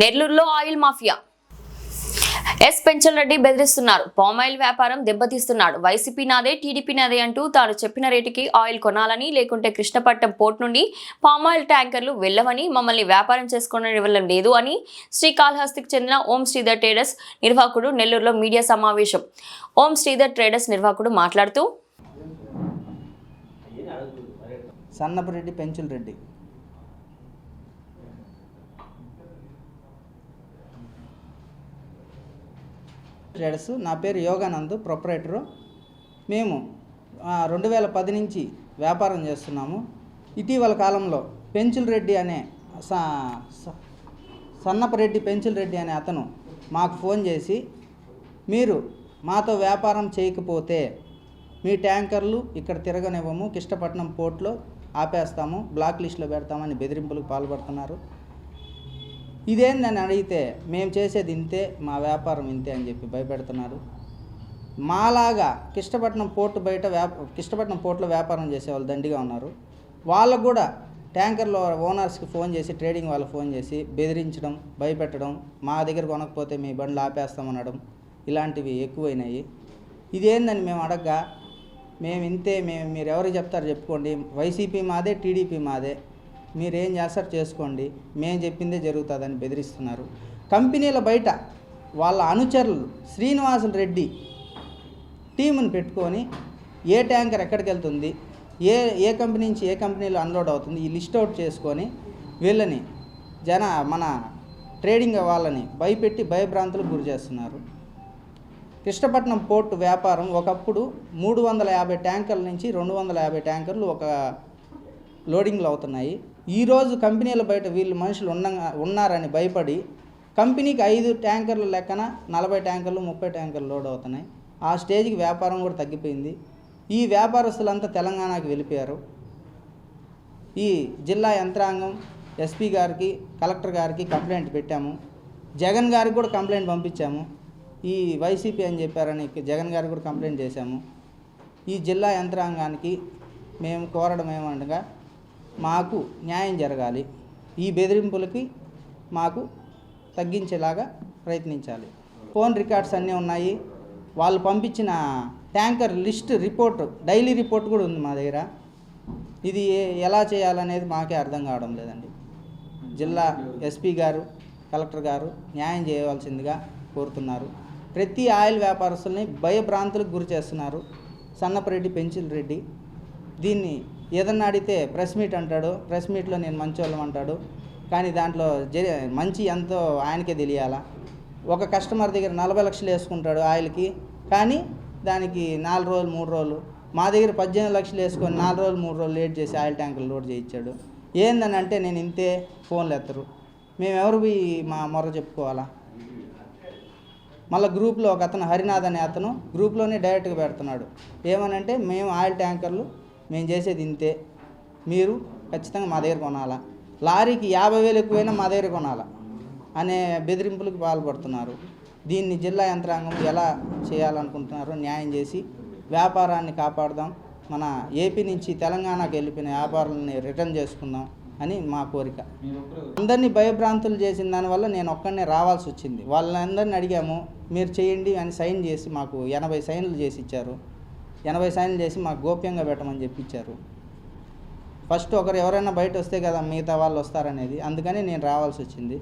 నెల్లూరులో oil mafia. S Penchal Reddy బెదిరిస్తున్నారు. Palm oil వ్యాపారం దెబ్బతీస్తున్నాడు. వైసీపీ నాదే టీడీపీ నాదే అంటూ తాను చెప్పిన రేటుకి ఆయిల్ కొనాలని లేకుంటే కృష్ణపట్నం పోర్ట్ నుండి పామాయిల్ ట్యాంకర్లు వెళ్ళవని మమ్మల్ని వ్యాపారం చేసుకోవడం లేదు అని శ్రీకాళహస్తికి చెందిన ఓం శ్రీధర్ ట్రేడర్స్ నిర్వాహకుడు నెల్లూరులో మీడియా సమావేశం. ఓం శ్రీధర్ ట్రేడర్స్ నిర్వాహకుడు మాట్లాడుతూ సన్నపరెడ్డి పెంచుల్ రెడ్డి ట్రేడర్స్. నా పేరు యోగానంద్ ప్రొపరేటరు. మేము రెండు వేల పది నుంచి వ్యాపారం చేస్తున్నాము. ఇటీవల కాలంలో పెంచుల్ రెడ్డి అనే స- స- సన్నపరెడ్డి పెంచుల్ రెడ్డి అనే అతను మాకు ఫోన్ చేసి మీరు మాతో వ్యాపారం చేయకపోతే మీ ట్యాంకర్లు ఇక్కడ తిరగనివ్వము కిష్టపట్నం పోర్ట్లో ఆపేస్తాము బ్లాక్ లిస్ట్లో పెడతామని బెదిరింపులకు పాల్పడుతున్నారు. ఇదేందని అడిగితే మేము చేసేది ఇంతే మా వ్యాపారం ఇంతే అని చెప్పి భయపెడుతున్నారు. మాలాగా కిష్టపట్నం పోర్టు బయట వ్యాప కిష్టపట్నం పోర్టులో వ్యాపారం చేసేవాళ్ళు దండిగా ఉన్నారు. వాళ్ళకు కూడా ట్యాంకర్లో ఓనర్స్కి ఫోన్ చేసి ట్రేడింగ్ వాళ్ళకి ఫోన్ చేసి బెదిరించడం భయపెట్టడం మా దగ్గర కొనకపోతే మీ బండ్లు ఆపేస్తామనడం ఇలాంటివి ఎక్కువైనాయి. ఇదేందని మేము అడగ్గా మేము ఇంతే మేము మీరు ఎవరికి చెప్తారో చెప్పుకోండి. వైసీపీ మాదే టీడీపీ మాదే. మీరేం చేస్తారు? చేసుకోండి. మేము చెప్పిందే జరుగుతుందని బెదిరిస్తున్నారు. కంపెనీల బయట వాళ్ళ అనుచరులు శ్రీనివాసుల రెడ్డి టీముని పెట్టుకొని ఏ ట్యాంకర్ ఎక్కడికి వెళ్తుంది? ఏ ఏ కంపెనీ నుంచి ఏ కంపెనీలో అన్లోడ్ అవుతుంది? ఈ లిస్ట్ అవుట్ చేసుకొని వీళ్ళని జన మన ట్రేడింగ్ వాళ్ళని భయపెట్టి భయభ్రాంతులకు గురి చేస్తున్నారు. కృష్ణపట్నం పోర్టు వ్యాపారం ఒకప్పుడు మూడు వందల యాభై ట్యాంకర్ల నుంచి రెండు వందల యాభై ట్యాంకర్లు ఒక లోడింగ్లు అవుతున్నాయి. ఈరోజు కంపెనీల బయట వీళ్ళు మనుషులు ఉన్న ఉన్నారని భయపడి కంపెనీకి ఐదు ట్యాంకర్ల లెక్కన నలభై ట్యాంకర్లు ముప్పై ట్యాంకర్లు లోడ్ అవుతున్నాయి. ఆ స్టేజ్కి వ్యాపారం కూడా తగ్గిపోయింది. ఈ వ్యాపారస్తులంతా తెలంగాణకి వెళ్ళిపోయారు. ఈ జిల్లా యంత్రాంగం ఎస్పీ గారికి కలెక్టర్ గారికి కంప్లైంట్ పెట్టాము. జగన్ గారికి కూడా కంప్లైంట్ పంపించాము. ఈ వైసీపీ అని చెప్పారని జగన్ గారికి కూడా కంప్లైంట్ చేశాము. ఈ జిల్లా యంత్రాంగానికి మేము కోరడం ఏమనగా మాకు న్యాయం జరగాలి. ఈ బెదిరింపులకి మాకు తగ్గించేలాగా ప్రయత్నించాలి. ఫోన్ రికార్డ్స్ అన్నీ ఉన్నాయి. వాళ్ళు పంపించిన tanker list report daily report కూడా ఉంది మా దగ్గర. ఇది ఎలా చేయాలనేది మాకే అర్థం కావడం లేదండి. జిల్లా ఎస్పీ గారు కలెక్టర్ గారు న్యాయం చేయవలసిందిగా కోరుతున్నారు. ప్రతి ఆయిల్ వ్యాపారస్తుల్ని భయభ్రాంతులకు గురి చేస్తున్నారు. సన్నపరెడ్డి పెన్సిల్ రెడ్డి. దీన్ని ఏదన్నా అడిగితే ప్రెస్ మీట్ అంటాడు ప్రెస్ మీట్లో నేను మంచోళ్ళం అంటాడు. కానీ దాంట్లో మంచి ఎంతో ఆయనకే తెలియాలా? ఒక కస్టమర్ దగ్గర నలభై లక్షలు వేసుకుంటాడు ఆయిల్కి కానీ దానికి నాలుగు రోజులు మూడు రోజులు. మా దగ్గర పద్దెనిమిది లక్షలు వేసుకొని నాలుగు రోజులు మూడు రోజులు లేట్ చేసి ఆయిల్ ట్యాంకులు లోడ్ చేయించాడు. ఏందని అంటే నేను ఇంతే ఫోన్లు ఎత్తరు. మేము ఎవరు పోయి మా మొర చెప్పుకోవాలా? మళ్ళీ గ్రూప్లో ఒక అతను హరినాథ్ అనే అతను గ్రూప్లోనే డైరెక్ట్గా పెడుతున్నాడు. ఏమనంటే మేము ఆయిల్ ట్యాంకర్లు మేము చేసేది ఇంతే. మీరు ఖచ్చితంగా మా దగ్గర కొనాలా? లారీకి యాభై వేలు ఎక్కువైనా మా దగ్గర కొనాలా? అనే బెదిరింపులకు పాల్పడుతున్నారు. దీన్ని జిల్లా యంత్రాంగం ఎలా చేయాలనుకుంటున్నారో న్యాయం చేసి వ్యాపారాన్ని కాపాడదాం. మన ఏపీ నుంచి తెలంగాణకు వెళ్ళిపోయిన వ్యాపారాలని రిటర్న్ చేసుకుందాం అని మా కోరిక. అందరినీ భయభ్రాంతులు చేసిన దానివల్ల నేను ఒక్కడనే రావాల్సి వచ్చింది. వాళ్ళందరిని అడిగాము మీరు చేయండి అని సైన్ చేసి మాకు ఎనభై సైన్లు చేసి ఇచ్చారు. ఎనభై సైన్లు చేసి మాకు గోప్యంగా పెట్టమని చెప్పించారు ఫస్ట్ ఒకరు ఎవరైనా బయట వస్తే కదా మిగతా వాళ్ళు వస్తారనేది. అందుకని నేను రావాల్సి వచ్చింది.